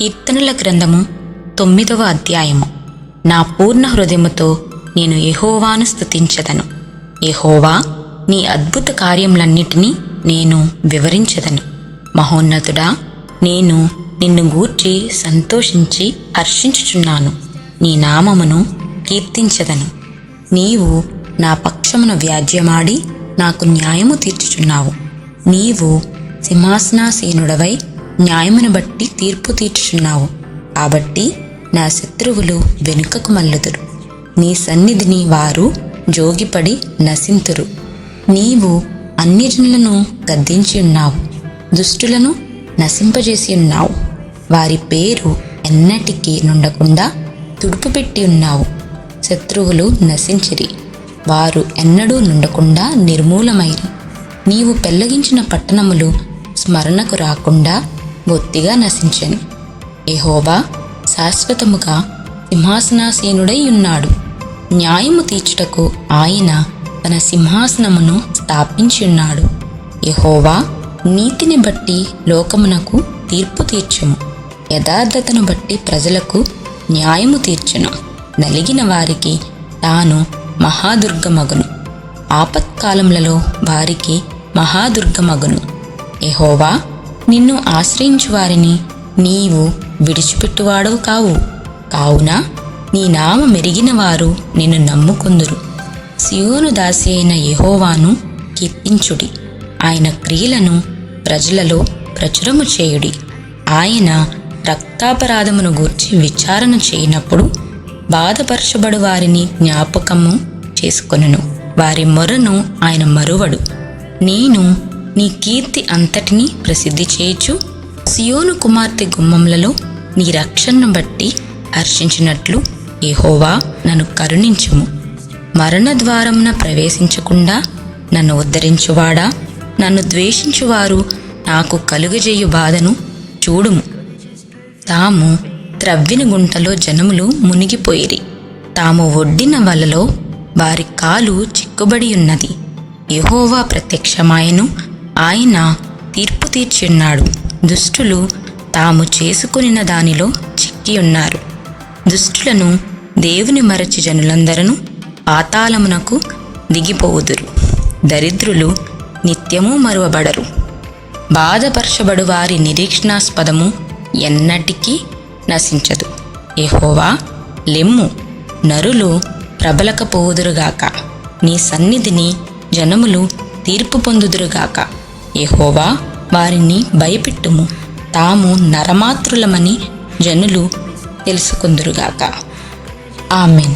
కీర్తనల గ్రంథము తొమ్మిదవ అధ్యాయము. నా పూర్ణ హృదయముతో నేను ఎహోవాను స్థుతించదను ఎహోవా నీ అద్భుత కార్యములన్నిటినీ నేను వివరించదను. మహోన్నతుడా నేను నిన్ను గూర్చి సంతోషించి హర్షించుచున్నాను. నీ నామమును కీర్తించదను. నీవు నా పక్షమును వ్యాజ్యమాడి నాకు న్యాయము తీర్చుచున్నావు. నీవు సింహాసనాసీనుడవై న్యాయమును బట్టి తీర్పు తీర్చుచున్నావు. కాబట్టి నా శత్రువులు వెనుకకు మల్లుదురు నీ సన్నిధిని వారు జోగిపడి నశింతురు. నీవు అన్యజనులను గద్దించి ఉన్నావు. దుష్టులను నశింపజేసి ఉన్నావు. వారి పేరు ఎన్నటికీ నుండకుండా తుడుపు పెట్టి ఉన్నావు. శత్రువులు నశించిరి. వారు ఎన్నడూ నుండకుండా నిర్మూలమైరి. నీవు పెళ్ళగించిన పట్టణములు స్మరణకు రాకుండా బొత్తిగా నశించెను. ఎహోవా శాశ్వతముగా సింహాసనాసీనుడై ఉన్నాడు న్యాయము తీర్చుటకు ఆయన తన సింహాసనమును స్థాపించి ఉన్నాడు నీతిని బట్టి లోకమునకు తీర్పు తీర్చుము. యథార్థతను బట్టి ప్రజలకు న్యాయము తీర్చును. నలిగిన వారికి తాను మహాదుర్గమగును. ఆపత్కాలములలో వారికి మహాదుర్గమగును. ఎహోవా నిన్ను ఆశ్రయించు వారిని నీవు విడిచిపెట్టువాడవు కావు. కావున నీ నామ మెరిగిన వారు నిన్ను నమ్ముకుందురు. సియోను దాసి అయిన యహోవాను కీర్తించుడి. ఆయన క్రియలను ప్రజలలో ప్రచురము చేయుడి. ఆయన రక్తాపరాధమును గూర్చి విచారణ చేయనప్పుడు బాధపరచబడు వారిని జ్ఞాపకము చేసుకొనును. వారి మొరను ఆయన మరువడు. నేను నీ కీర్తి అంతటినీ ప్రసిద్ధి చేయుచు సియోను కుమార్తె గుమ్మములలో నీ రక్షణను బట్టి హర్షించినట్లు ఏహోవా నన్ను కరుణించుము. మరణ ద్వారమున ప్రవేశించకుండా నన్ను ఉద్ధరించువాడా? నన్ను ద్వేషించువారు నాకు కలుగజేయు బాధను చూడుము. తాము త్రవ్విన గుంటలో జనములు మునిగిపోయిరి. తాము ఒడ్డిన వలలో వారి కాలు చిక్కుబడి ఉన్నది. యహోవా ప్రత్యక్షమాయను ఆయన తీర్పు తీర్చున్నాడు. దుష్టులు తాము చేసుకొనిన దానిలో చిక్కి ఉన్నారు. దుష్టులను దేవుని మరచి జనులందరూ పాతాళమునకు దిగిపోవుదురు. దరిద్రులు నిత్యము మరువబడరు. బాధపరచబడు వారి నిరీక్షణాస్పదము ఎన్నటికీ నశించదు. ఎహోవా లెమ్ము నరులు ప్రబలకపోవుదురుగాక. నీ సన్నిధిని జనములు తీర్పు పొందుదురుగాక. ఎహోవా వారిని భయపెట్టుము. తాము నరమాతృలమని జనులు తెలుసుకుందురుగాక. ఆమెన్.